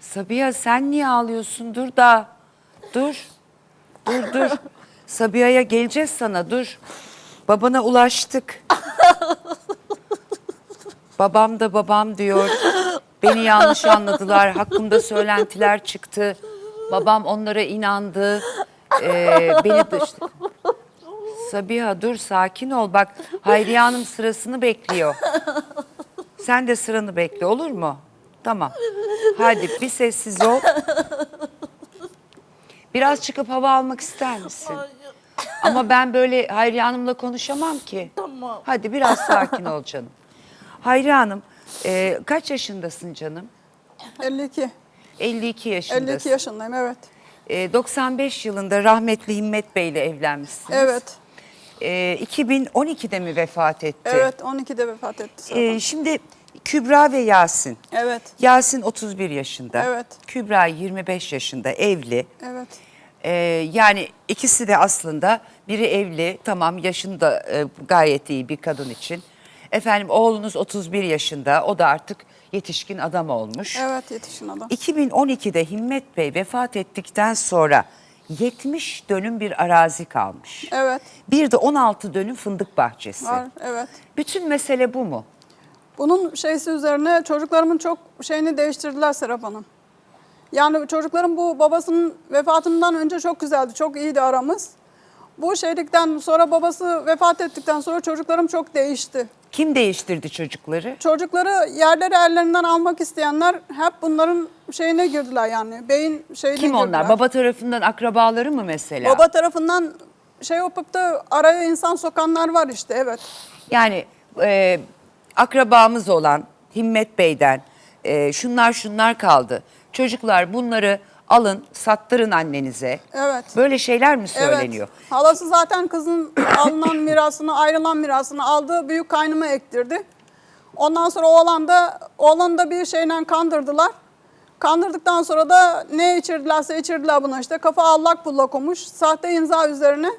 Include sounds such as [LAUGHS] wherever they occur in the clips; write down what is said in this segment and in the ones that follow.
Sabiha sen niye ağlıyorsun? Dur da. Dur. Dur dur. [LAUGHS] Sabiha'ya geleceğiz sana dur. Babana ulaştık. Babam da babam diyor. Beni yanlış anladılar. Hakkımda söylentiler çıktı. Babam onlara inandı. Ee, beni dış... Sabiha dur sakin ol. Bak Hayriye Hanım sırasını bekliyor. Sen de sıranı bekle olur mu? Tamam. Hadi bir sessiz ol. Biraz çıkıp hava almak ister misin? Ama ben böyle Hayriye Hanım'la konuşamam ki. Tamam. Hadi biraz sakin ol canım. Hayriye Hanım e, kaç yaşındasın canım? 52. 52 yaşındasın. 52 yaşındayım evet. E, 95 yılında rahmetli Himmet Bey ile evlenmişsiniz. Evet. E, 2012'de mi vefat etti? Evet 12'de vefat etti. E, şimdi Kübra ve Yasin. evet. Yasin 31 yaşında. Evet. Kübra 25 yaşında evli. Evet. Ee, yani ikisi de aslında biri evli tamam yaşında e, gayet iyi bir kadın için. Efendim oğlunuz 31 yaşında o da artık yetişkin adam olmuş. Evet yetişkin adam. 2012'de Himmet Bey vefat ettikten sonra 70 dönüm bir arazi kalmış. Evet. Bir de 16 dönüm fındık bahçesi. Var evet. Bütün mesele bu mu? Bunun şeysi üzerine çocuklarımın çok şeyini değiştirdiler Serap Hanım. Yani çocuklarım bu babasının vefatından önce çok güzeldi, çok iyiydi aramız. Bu şeylikten sonra babası vefat ettikten sonra çocuklarım çok değişti. Kim değiştirdi çocukları? Çocukları yerleri ellerinden almak isteyenler hep bunların şeyine girdiler yani. Beyin şeyine Kim onlar? girdiler. Baba tarafından akrabaları mı mesela? Baba tarafından şey yapıp da araya insan sokanlar var işte evet. Yani e, akrabamız olan Himmet Bey'den e, şunlar şunlar kaldı. Çocuklar bunları alın sattırın annenize. Evet. Böyle şeyler mi söyleniyor? Evet. Halası zaten kızın [COUGHS] alınan mirasını, ayrılan mirasını aldı. Büyük kaynıma ektirdi. Ondan sonra oğlan da, oğlanı da bir şeyle kandırdılar. Kandırdıktan sonra da ne içirdilerse içirdiler buna işte. Kafa allak bullak olmuş. Sahte imza üzerine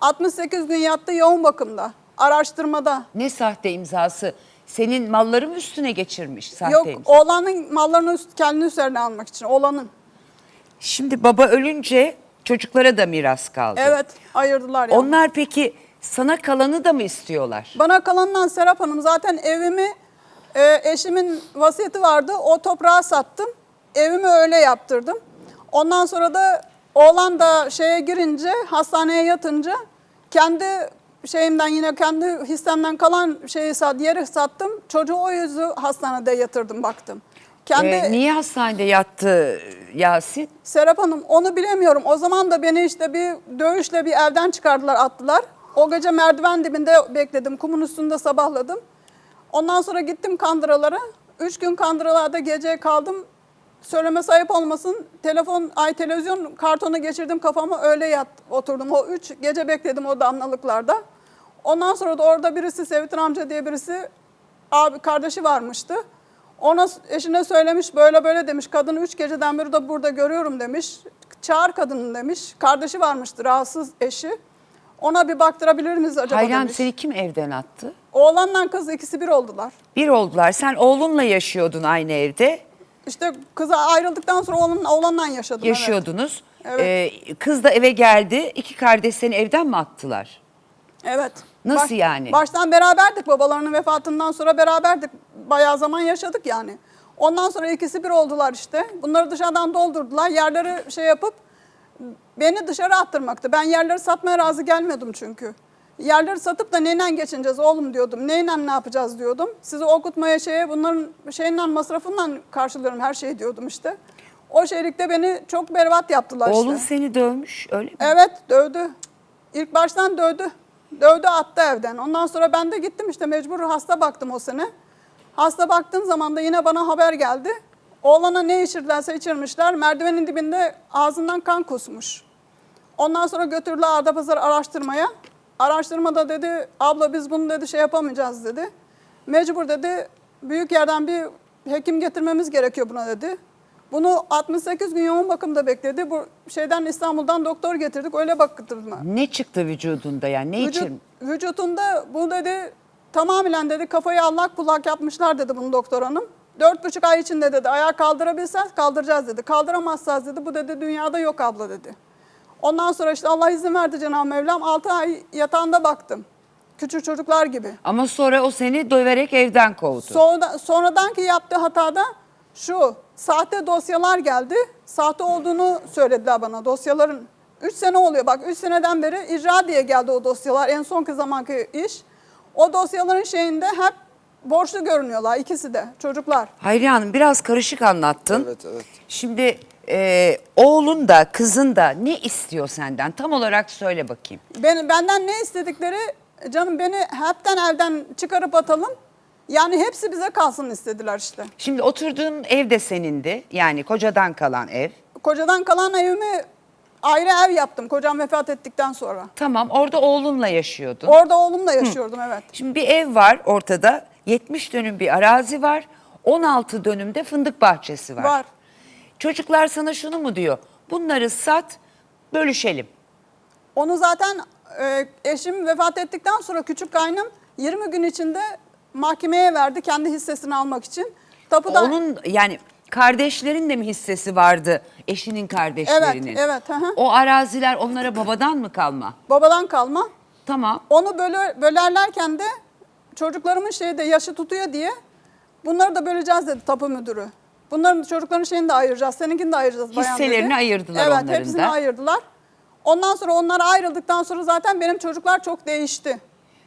68 gün yattı yoğun bakımda. Araştırmada. Ne sahte imzası? Senin malları mı üstüne geçirmiş Yok imza? oğlanın mallarını üst, kendi üzerine almak için. Oğlanın. Şimdi baba ölünce çocuklara da miras kaldı. Evet ayırdılar yani. Onlar peki sana kalanı da mı istiyorlar? Bana kalanından Serap Hanım zaten evimi e, eşimin vasiyeti vardı. O toprağı sattım. Evimi öyle yaptırdım. Ondan sonra da oğlan da şeye girince, hastaneye yatınca kendi şeyimden yine kendi hissemden kalan şeyi yeri sattım. Çocuğu o yüzü hastanede yatırdım baktım. Kendi Ee, niye hastanede yattı Yasin? Serap Hanım onu bilemiyorum. O zaman da beni işte bir dövüşle bir evden çıkardılar attılar. O gece merdiven dibinde bekledim. Kumun üstünde sabahladım. Ondan sonra gittim kandıralara. Üç gün kandıralarda gece kaldım. Söyleme sayıp olmasın. Telefon, ay televizyon kartonu geçirdim kafama öyle yat, oturdum. O üç gece bekledim o damlalıklarda. Ondan sonra da orada birisi Sevitin amca diye birisi abi kardeşi varmıştı. Ona eşine söylemiş böyle böyle demiş. Kadını üç geceden beri de burada görüyorum demiş. Çağır kadını demiş. Kardeşi varmıştı rahatsız eşi. Ona bir baktırabilir miyiz acaba Hayran demiş. seni kim evden attı? Oğlanla kız ikisi bir oldular. Bir oldular. Sen oğlunla yaşıyordun aynı evde. İşte kıza ayrıldıktan sonra oğlan, oğlanla yaşadım. evet. Yaşıyordunuz. Evet. Ee, kız da eve geldi. İki kardeş seni evden mi attılar? Evet. Nasıl yani? Baştan beraberdik babalarının vefatından sonra beraberdik. Bayağı zaman yaşadık yani. Ondan sonra ikisi bir oldular işte. Bunları dışarıdan doldurdular. Yerleri şey yapıp beni dışarı attırmaktı. Ben yerleri satmaya razı gelmiyordum çünkü. Yerleri satıp da neyle geçineceğiz oğlum diyordum. Neyle ne yapacağız diyordum. Sizi okutmaya şeye bunların şeyinden masrafından karşılıyorum her şeyi diyordum işte. O şeylikte beni çok berbat yaptılar Oğlun işte. seni dövmüş öyle mi? Evet dövdü. İlk baştan dövdü. Dövdü attı evden. Ondan sonra ben de gittim işte mecbur hasta baktım o sene. Hasta baktığım zaman da yine bana haber geldi. Oğlana ne içirdilerse içirmişler. Merdivenin dibinde ağzından kan kusmuş. Ondan sonra götürdüler Adapazarı araştırmaya. Araştırmada dedi abla biz bunu dedi şey yapamayacağız dedi. Mecbur dedi büyük yerden bir hekim getirmemiz gerekiyor buna dedi. Bunu 68 gün yoğun bakımda bekledi. Bu şeyden İstanbul'dan doktor getirdik öyle baktırdı. Ne çıktı vücudunda yani? Ne Vücut, için? vücutunda bu dedi tamamen dedi kafayı allak bullak yapmışlar dedi bunu doktor hanım. Dört buçuk ay içinde dedi ayağa kaldırabilsen kaldıracağız dedi. Kaldıramazsanız dedi bu dedi dünyada yok abla dedi. Ondan sonra işte Allah izin verdi Cenab-ı Mevlam. Altı ay yatağında baktım. Küçük çocuklar gibi. Ama sonra o seni döverek evden kovdu. Sonra, sonradan ki yaptığı hatada şu sahte dosyalar geldi. Sahte olduğunu söylediler bana dosyaların. 3 sene oluyor bak 3 seneden beri icra diye geldi o dosyalar en son zamanki iş. O dosyaların şeyinde hep borçlu görünüyorlar ikisi de çocuklar. Hayriye Hanım biraz karışık anlattın. Evet, evet. Şimdi e, oğlun da kızın da ne istiyor senden? Tam olarak söyle bakayım. Ben, benden ne istedikleri canım beni hepten evden çıkarıp atalım. Yani hepsi bize kalsın istediler işte. Şimdi oturduğun ev de senindi. Yani kocadan kalan ev. Kocadan kalan evimi ayrı ev yaptım kocam vefat ettikten sonra. Tamam orada oğlunla yaşıyordun. Orada oğlumla yaşıyordum evet. Şimdi bir ev var ortada. 70 dönüm bir arazi var. 16 dönümde fındık bahçesi var. Var. Çocuklar sana şunu mu diyor? Bunları sat, bölüşelim. Onu zaten e, eşim vefat ettikten sonra küçük kaynım 20 gün içinde mahkemeye verdi kendi hissesini almak için. Tapuda Onun yani kardeşlerin de mi hissesi vardı? Eşinin kardeşlerinin. Evet, evet, hı hı. O araziler onlara babadan mı kalma? babadan kalma. Tamam. Onu böle, bölerlerken de çocuklarımın şeyde yaşı tutuyor diye bunları da böleceğiz dedi tapu müdürü. Bunların çocukların şeyini de ayıracağız, seninkini de ayıracağız bayan dedi. Hisselerini ayırdılar evet, onların hepsini da. ayırdılar. Ondan sonra onlar ayrıldıktan sonra zaten benim çocuklar çok değişti.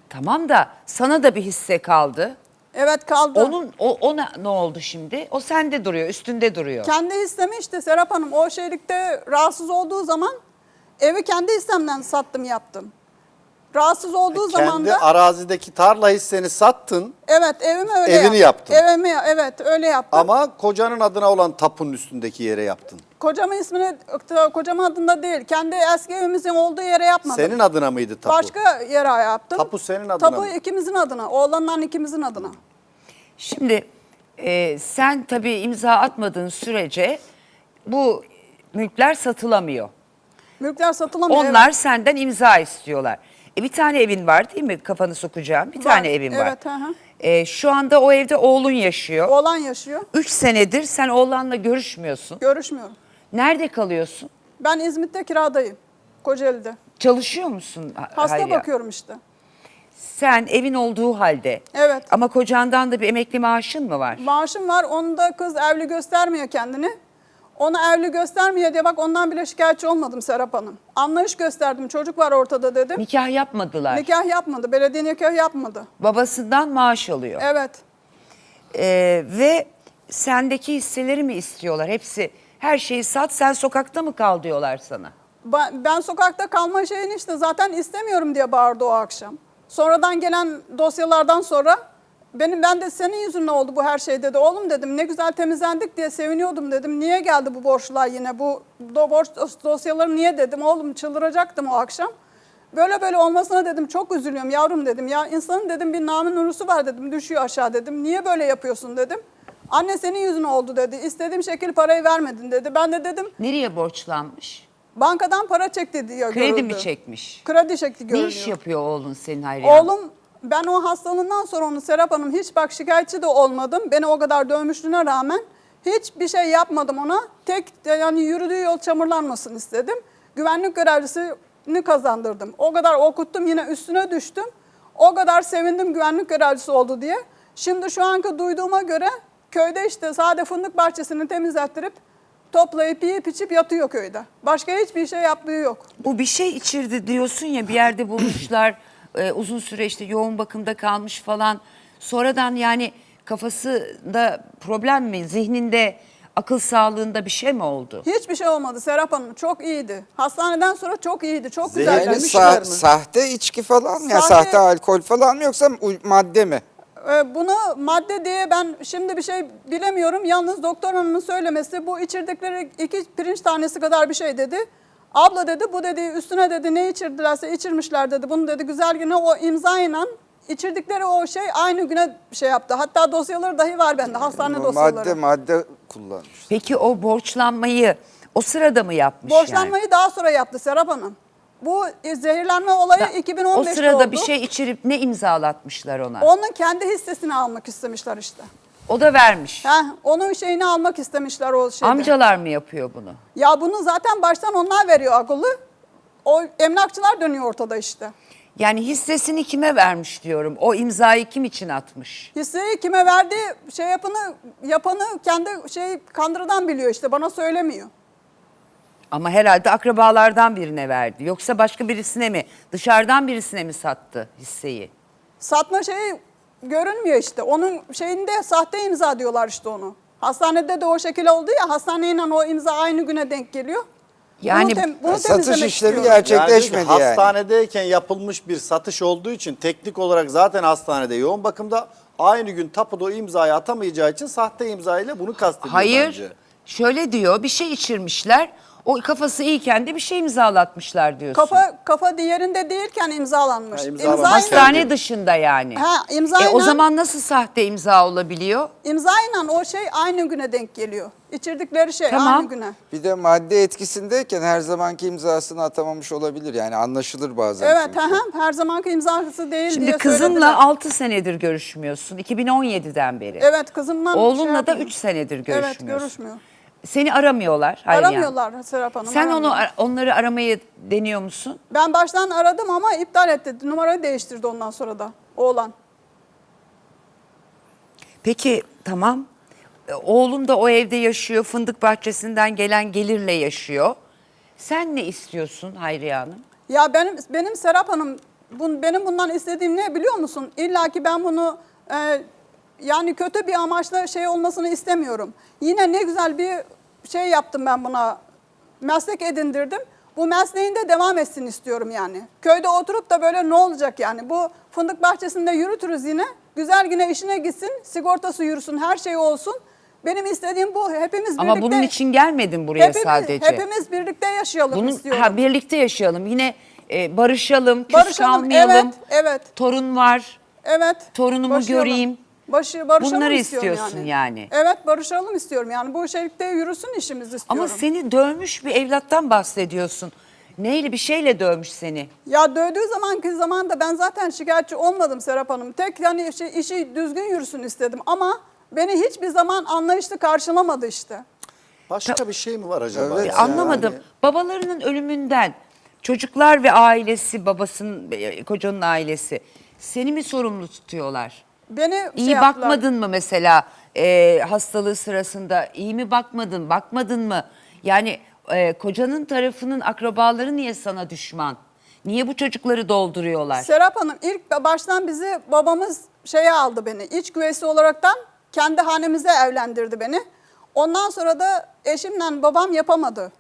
Tamam da sana da bir hisse kaldı. Evet kaldı. Onun o ona ne oldu şimdi? O sende duruyor, üstünde duruyor. Kendi hissemi işte Serap Hanım o şeylikte rahatsız olduğu zaman evi kendi hissemden sattım yaptım. Rahatsız olduğu zaman Kendi da arazideki tarla hisseni sattın evet evimi öyle Evini yaptım. yaptın. Evimi evet öyle yaptım. ama kocanın adına olan tapunun üstündeki yere yaptın. Kocamın ismini kocamın adında değil. Kendi eski evimizin olduğu yere yapmadım. Senin adına mıydı tapu? Başka yere yaptım. Tapu senin adına Tapu mı? ikimizin adına. Oğlanların ikimizin adına. Şimdi e, sen tabii imza atmadığın sürece bu mülkler satılamıyor. Mülkler satılamıyor. Onlar evet. senden imza istiyorlar. E bir tane evin var değil mi kafanı sokacağım? Bir Var, tane evin var. evet, hı hı. E, şu anda o evde oğlun yaşıyor. Oğlan yaşıyor. Üç senedir sen oğlanla görüşmüyorsun. Görüşmüyorum. Nerede kalıyorsun? Ben İzmit'te kiradayım. Kocaeli'de. Çalışıyor musun? Ha- Hasta Hayriye? bakıyorum işte. Sen evin olduğu halde. Evet. Ama kocandan da bir emekli maaşın mı var? Maaşım var. Onu da kız evli göstermiyor kendini. Onu evli göstermiyor diye bak ondan bile şikayetçi olmadım Serap Hanım. Anlayış gösterdim. Çocuk var ortada dedim. Nikah yapmadılar. Nikah yapmadı. Belediye nikah yapmadı. Babasından maaş alıyor. Evet. Ee, ve sendeki hisseleri mi istiyorlar? Hepsi her şeyi sat sen sokakta mı kal diyorlar sana. Ben, ben sokakta kalma şeyini işte zaten istemiyorum diye bağırdı o akşam. Sonradan gelen dosyalardan sonra benim ben de senin yüzünden oldu bu her şey dedi. Oğlum dedim ne güzel temizlendik diye seviniyordum dedim. Niye geldi bu borçlar yine bu do, borç dos- dosyaları niye dedim. Oğlum çıldıracaktım o akşam. Böyle böyle olmasına dedim çok üzülüyorum yavrum dedim. Ya insanın dedim bir namın nurusu var dedim düşüyor aşağı dedim. Niye böyle yapıyorsun dedim. Anne senin yüzüne oldu dedi. İstediğim şekil parayı vermedin dedi. Ben de dedim Nereye borçlanmış? bankadan para çekti diye Kredi görüldü. mi çekmiş? Kredi Ne görünüyor. iş yapıyor oğlun senin Hayriye Hanım? Oğlum ben o hastalığından sonra onu Serap Hanım hiç bak şikayetçi de olmadım. Beni o kadar dövmüşlüğüne rağmen hiçbir şey yapmadım ona. Tek yani yürüdüğü yol çamurlanmasın istedim. Güvenlik görevlisini kazandırdım. O kadar okuttum yine üstüne düştüm. O kadar sevindim güvenlik görevlisi oldu diye. Şimdi şu anki duyduğuma göre köyde işte sade fındık bahçesini temizlettirip toplayıp yiyip içip yatıyor köyde. Başka hiçbir şey yaptığı yok. Bu bir şey içirdi diyorsun ya bir yerde bulmuşlar e, uzun süre işte yoğun bakımda kalmış falan. Sonradan yani kafasında problem mi zihninde akıl sağlığında bir şey mi oldu? Hiçbir şey olmadı Serap Hanım. Çok iyiydi. Hastaneden sonra çok iyiydi. Çok Zehirli güzel. Yani Yani Demişler sa- sahte içki falan mı ya Sahte- sahte alkol falan mı yoksa u- madde mi? Ee, bunu madde diye ben şimdi bir şey bilemiyorum. Yalnız doktor hanımın söylemesi bu içirdikleri iki pirinç tanesi kadar bir şey dedi. Abla dedi bu dedi üstüne dedi ne içirdilerse içirmişler dedi. Bunu dedi güzel güne o imzayla içirdikleri o şey aynı güne şey yaptı. Hatta dosyaları dahi var bende hastane dosyaları. Madde madde kullanmış. Peki o borçlanmayı o sırada mı yapmış yani? Borçlanmayı daha sonra yaptı Serap Hanım. Bu zehirlenme olayı Da- 2015'te O sırada oldu. bir şey içirip ne imzalatmışlar ona? Onun kendi hissesini almak istemişler işte. O da vermiş. Heh, onun şeyini almak istemişler o şeyde. Amcalar mı yapıyor bunu? Ya bunu zaten baştan onlar veriyor akıllı. O emlakçılar dönüyor ortada işte. Yani hissesini kime vermiş diyorum. O imzayı kim için atmış? Hisseyi kime verdi şey yapanı yapanı kendi şey kandıradan biliyor işte bana söylemiyor. Ama herhalde akrabalardan birine verdi. Yoksa başka birisine mi? Dışarıdan birisine mi sattı hisseyi? Satma şeyi görünmüyor işte. Onun şeyinde sahte imza diyorlar işte onu. Hastanede de o şekil oldu ya hastaneyle o imza aynı güne denk geliyor. Yani bunu, tem- bunu satış işlemi istiyorum. gerçekleşmedi Yani yani. hastanedeyken yapılmış bir satış olduğu için teknik olarak zaten hastanede yoğun bakımda aynı gün tapuda o imzayı atamayacağı için sahte imza ile bunu kastediyor Hayır. bence. Şöyle diyor bir şey içirmişler. O kafası iyiken de bir şey imzalatmışlar diyorsun. Kafa kafa diğerinde değilken imzalanmış. Ha, imzalanmış. İmzayla- Hastane Kendi. dışında yani. Ha, E imzayla, o zaman nasıl sahte imza olabiliyor? imzayla o şey aynı güne denk geliyor. İçirdikleri şey Tamam. aynı güne. Bir de madde etkisindeyken her zamanki imzasını atamamış olabilir. Yani anlaşılır bazen. Evet, çünkü. her zamanki imzası değil Şimdi diye kızınla söylediler. 6 senedir görüşmüyorsun. 2017'den beri. Evet, kızımla şey Oğlunla da yapmıyor. 3 senedir görüşmüyorsun. Evet, görüşmüyor. Seni aramıyorlar. Hanım. Aramıyorlar Serap Hanım. Sen onu onları aramayı deniyor musun? Ben baştan aradım ama iptal etti. Numarayı değiştirdi ondan sonra da oğlan. Peki tamam. E, Oğlun da o evde yaşıyor. Fındık bahçesinden gelen gelirle yaşıyor. Sen ne istiyorsun Hayriye Hanım? Ya benim benim Serap Hanım bun, benim bundan istediğim ne biliyor musun? İlla ki ben bunu e, yani kötü bir amaçla şey olmasını istemiyorum. Yine ne güzel bir şey yaptım ben buna. Meslek edindirdim. Bu mesleğinde devam etsin istiyorum yani. Köyde oturup da böyle ne olacak yani? Bu fındık bahçesinde yürütürüz yine. Güzel yine işine gitsin, sigortası yürüsün, her şey olsun. Benim istediğim bu. Hepimiz birlikte Ama bunun için gelmedin buraya hepimiz, sadece. hepimiz birlikte yaşayalım Bunun istiyorum. ha, birlikte yaşayalım. Yine e, barışalım, küs Barışalım, kalmayalım. evet, evet. Torun var. Evet. Torunumu barışalım. göreyim. Başı, barışalım Bunları istiyorum istiyorsun yani. Evet barışalım istiyorum yani. Bu şeylikte yürüsün işimiz istiyorum. Ama seni dövmüş bir evlattan bahsediyorsun. Neyle bir şeyle dövmüş seni. Ya dövdüğü zamanki zamanda ben zaten şikayetçi olmadım Serap Hanım. Tek yani işi, işi düzgün yürüsün istedim ama beni hiçbir zaman anlayışlı karşılamadı işte. Başka bir şey mi var acaba? Evet. E, Yani- Anlamadım. Babalarının ölümünden çocuklar ve ailesi, babasının, e, kocanın ailesi seni mi sorumlu tutuyorlar? Beni şey İyi yaptılar. bakmadın mı mesela e, hastalığı sırasında? İyi mi bakmadın, bakmadın mı? Yani e, kocanın tarafının akrabaları niye sana düşman? Niye bu çocukları dolduruyorlar? Serap Hanım ilk baştan bizi babamız şeye aldı beni. İç güveysi olaraktan kendi hanemize evlendirdi beni. Ondan sonra da eşimle babam yapamadı.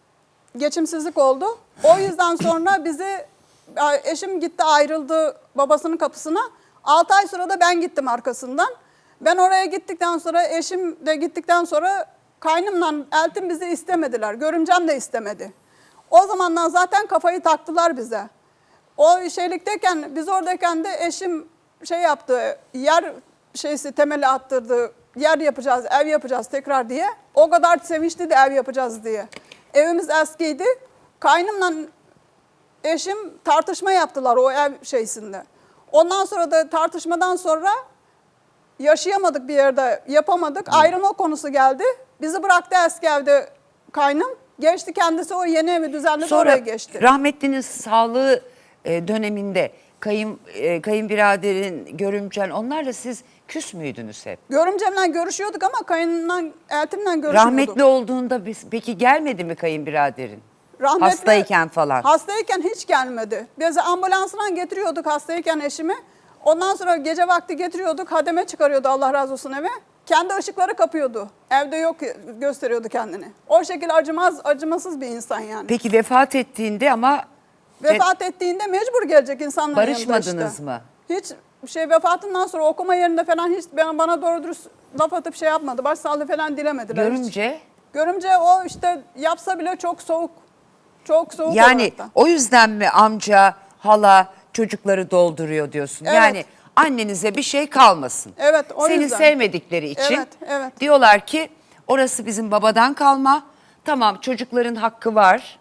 Geçimsizlik oldu. O yüzden sonra bizi eşim gitti ayrıldı babasının kapısına. 6 ay sonra da ben gittim arkasından. Ben oraya gittikten sonra eşim de gittikten sonra kaynımla eltim bizi istemediler. Görümcem de istemedi. O zamandan zaten kafayı taktılar bize. O şeylikteyken biz oradayken de eşim şey yaptı yer şeysi temeli attırdı yer yapacağız ev yapacağız tekrar diye. O kadar sevinçli de ev yapacağız diye. Evimiz eskiydi. Kaynımla eşim tartışma yaptılar o ev şeysinde. Ondan sonra da tartışmadan sonra yaşayamadık bir yerde yapamadık. Ayrılma konusu geldi. Bizi bıraktı eski evde kaynım. Geçti kendisi o yeni evi düzenledi oraya Sonra geçti. rahmetlinin sağlığı e, döneminde kayın e, kayınbiraderin, görümcen onlarla siz küs müydünüz hep? Görümcemle görüşüyorduk ama kayınımla, eltimle görüşmüyorduk. Rahmetli olduğunda biz, peki gelmedi mi kayınbiraderin? Rahmetli- Hastayken falan. Hastayken hiç gelmedi. Biz ambulansla getiriyorduk hastayken eşimi. Ondan sonra gece vakti getiriyorduk, hademe çıkarıyordu Allah razı olsun eve. Kendi ışıkları kapıyordu. Evde yok gösteriyordu kendini. O şekilde acımaz, acımasız bir insan yani. Peki vefat ettiğinde ama Vefat ettiğinde mecbur gelecek insanların Barışmadınız işte. mı? Hiç şey vefatından sonra okuma yerinde falan hiç ben- bana doğru dürüst laf atıp şey yapmadı. Başsağlığı falan dilemediler. hiç. görümce Görümce o işte yapsa bile çok soğuk. Çok soğuk yani olaraktan. o yüzden mi amca, hala çocukları dolduruyor diyorsun? Evet. Yani annenize bir şey kalmasın. Evet, o Seni yüzden. sevmedikleri için Evet, evet. diyorlar ki orası bizim babadan kalma. Tamam çocukların hakkı var.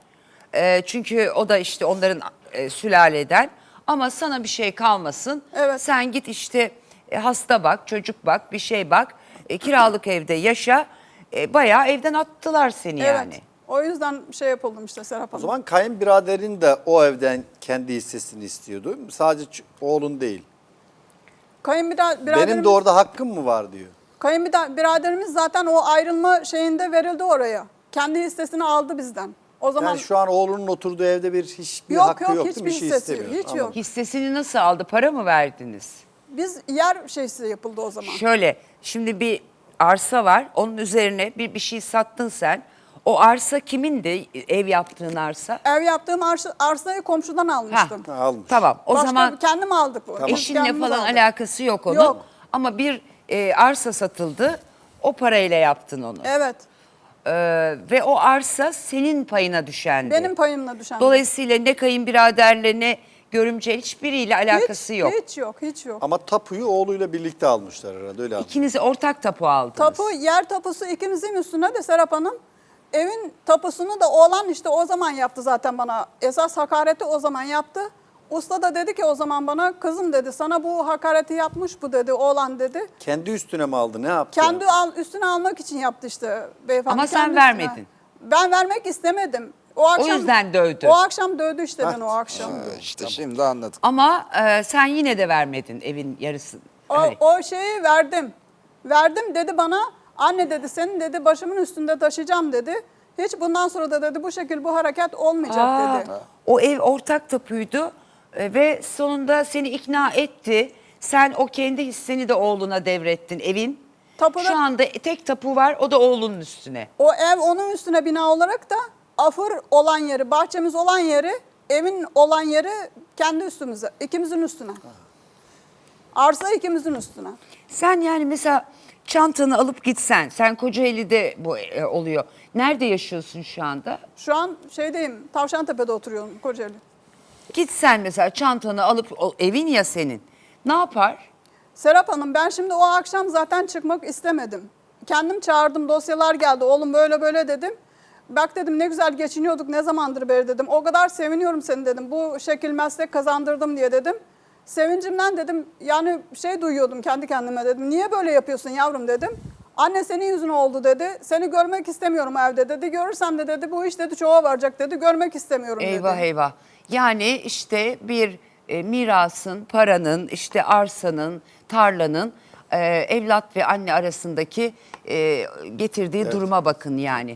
Ee, çünkü o da işte onların e, sülaleden. Ama sana bir şey kalmasın. Evet. Sen git işte e, hasta bak, çocuk bak, bir şey bak. e, kiralık evde yaşa. E, bayağı evden attılar seni Evet. yani. O yüzden şey yapıldım işte Serap O Hanım. zaman kayınbiraderin de o evden kendi hissesini istiyordu. Sadece oğlun değil. Kayınbiraderimiz, Benim de orada hakkım mı var diyor. kayınbiraderimiz zaten o ayrılma şeyinde verildi oraya. Kendi hissesini aldı bizden. O zaman Yani şu an oğlunun oturduğu evde bir hiçbir Yok, hakkı yok, yok, değil mi? hiçbir Bir şey hissesi, istemiyor. hiç Anladım. yok. Hissesini nasıl aldı? Para mı verdiniz? biz yer şeysi yapıldı o zaman. Şöyle şimdi bir arsa var. Onun üzerine bir bir şey sattın sen. O arsa kimindi? Ev yaptığın arsa? Ev yaptığım arsa, arsayı komşudan almıştım. Ha, almış. Tamam. O Başka zaman kendim aldık bu. Biz eşinle kendimiz falan aldık. alakası yok onun. Yok. Ama bir e, arsa satıldı. O parayla yaptın onu. Evet. Ee, ve o arsa senin payına düşendi. Benim payımla düşen. Dolayısıyla ne kayınbiraderle ne görümce hiçbiriyle alakası hiç, yok. Hiç yok, hiç yok. Ama tapuyu oğluyla birlikte almışlar herhalde öyle anladım. İkinizi ortak tapu aldınız. Tapu, yer tapusu ikimizin üstüne de Serap Hanım. Evin tapusunu da oğlan işte o zaman yaptı zaten bana. Esas hakareti o zaman yaptı. Usta da dedi ki o zaman bana kızım dedi sana bu hakareti yapmış bu dedi oğlan dedi. Kendi üstüne mi aldı ne yaptı? Kendi al, üstüne almak için yaptı işte beyefendi. Ama sen üstüne. vermedin. Ben vermek istemedim. O akşam yüzden dövdü. O akşam dövdü işte beni o akşam. Ee, işte şimdi anladık. Ama e, sen yine de vermedin evin yarısını. O, Hani o şeyi verdim. Verdim dedi bana anne dedi senin dedi başımın üstünde taşıyacağım dedi. Hiç bundan sonra da dedi bu şekil bu hareket olmayacak Aa, dedi. O ev ortak tapuydu e, ve sonunda seni ikna etti. Sen o kendi hisseni de oğluna devrettin evin. Tapuda- Şu anda tek tapu var o da oğlunun üstüne. O ev onun üstüne bina olarak da afır olan yeri, bahçemiz olan yeri, evin olan yeri kendi üstümüze, ikimizin üstüne. Arsa ikimizin üstüne. Sen yani mesela çantanı alıp gitsen, sen Kocaeli'de bu e, oluyor. Nerede yaşıyorsun şu anda? Şu an şeydeyim, Tavşantepe'de oturuyorum Kocaeli. Gitsen mesela çantanı alıp, o, evin ya senin. Ne yapar? Serap Hanım ben şimdi o akşam zaten çıkmak istemedim. Kendim çağırdım dosyalar geldi oğlum böyle böyle dedim. Bak dedim ne güzel geçiniyorduk ne zamandır beri dedim. O kadar seviniyorum seni dedim. Bu şekil meslek kazandırdım diye dedim. Sevincimden dedim yani şey duyuyordum kendi kendime dedim. Niye böyle yapıyorsun yavrum dedim. Anne senin yüzüne oldu dedi. Seni görmek istemiyorum evde dedi. Görürsem de dedi bu iş dedi çoğa varacak dedi. Görmek istemiyorum Eyvah dedi. eyvah. Yani işte bir e, mirasın, paranın, işte arsanın, tarlanın e, evlat ve anne arasındaki e, getirdiği duruma bakın yani.